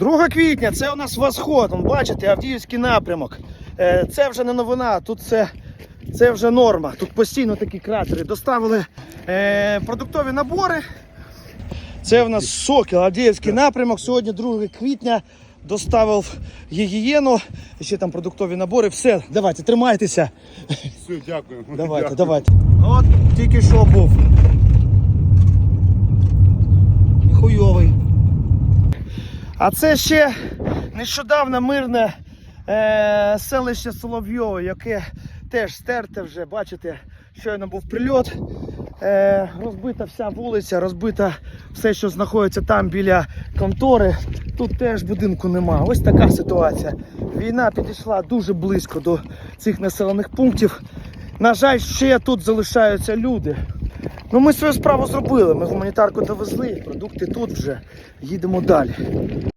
2 квітня це у нас восход. Вон, бачите, Авдіївський напрямок. Е, Це вже не новина, тут це, це вже норма. Тут постійно такі кратери. Доставили е, продуктові набори. Це в нас Сокіл, Авдіївський напрямок. Сьогодні 2 квітня. Доставив гігієну, ще там продуктові набори. Все, давайте, тримайтеся. Все, дякую. Давайте, Дякую. давайте. От тільки що був. А це ще нещодавно мирне е, селище Соловйове, яке теж стерте вже, бачите, щойно був прильот. Е, розбита вся вулиця, розбита все, що знаходиться там біля контори. Тут теж будинку нема. Ось така ситуація. Війна підійшла дуже близько до цих населених пунктів. На жаль, ще тут залишаються люди. Ну, ми свою справу зробили. Ми гуманітарку довезли, продукти тут вже. Їдемо далі.